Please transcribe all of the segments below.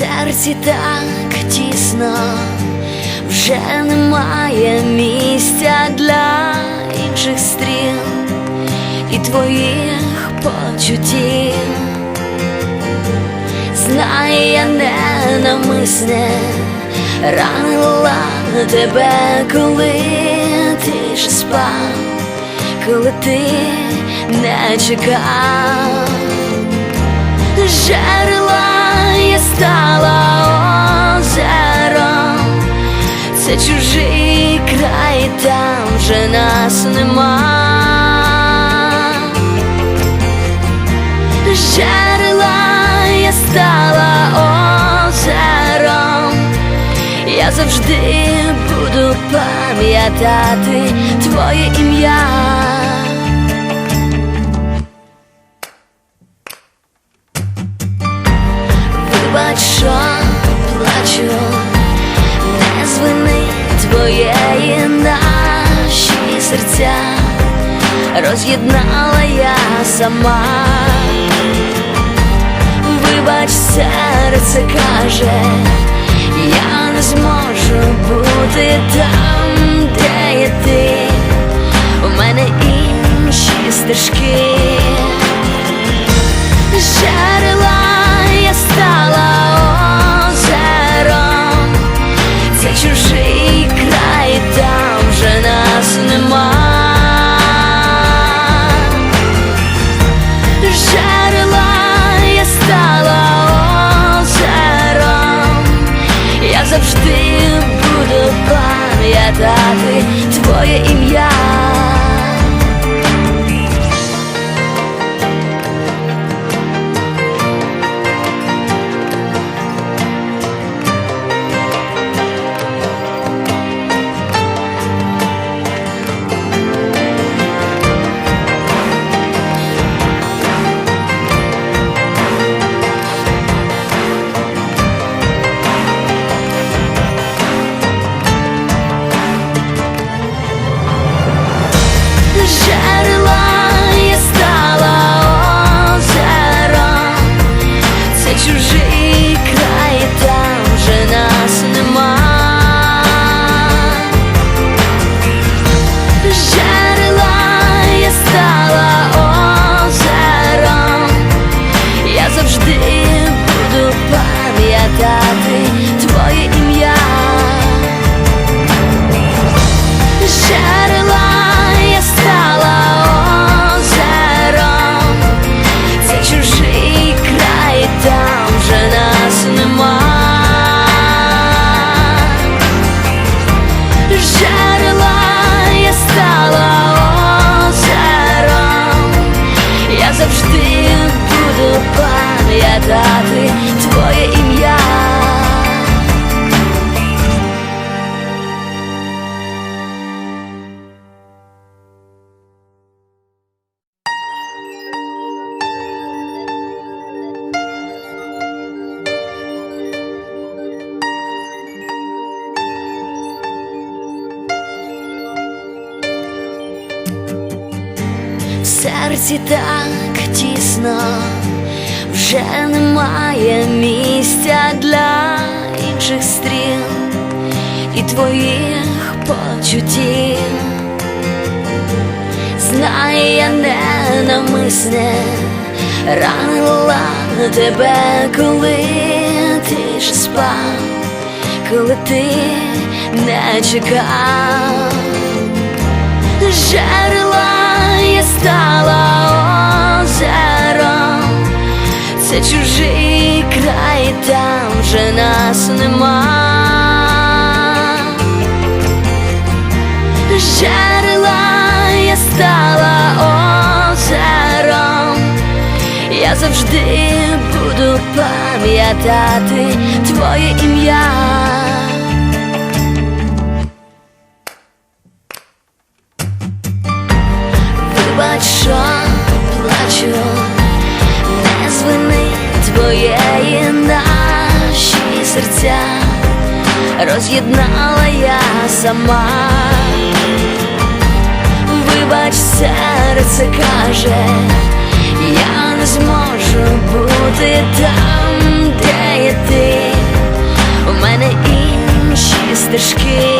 серці так тісно, вже немає місця для інших стріл і твоїх почуттів. Знаю, я ненавмисне ранила тебе, коли ти ж спав, коли ти не чекав. Жерла я стала озером, це чужий край, там вже нас нема. Жерла я стала озером, я завжди буду пам'ятати твоє ім'я. Роз'єднала я сама. Вибач, серце каже, я не зможу бути там, де є ти. У мене інші стежки. Жерла пам'ятати твоє ім'я. Завжди буду пам'ятати твоє ім'я. Серці так тісно, вже немає місця для інших стріл і твоїх почуттів. Знаю, я ненавмисне ранила тебе, коли ти ж спав, коли ти не чекав. Жерла я стала чужий край, там вже нас нема. Жерла я стала озером, я завжди буду пам'ятати твоє ім'я. серця. Роз'єднала я сама, вибач, серце каже, я не зможу бути там, де є ти, у мене інші стежки.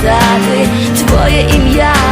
Пам'ятати твоє ім'я.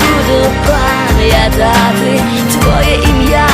Буду пам'ятати твоє ім'я.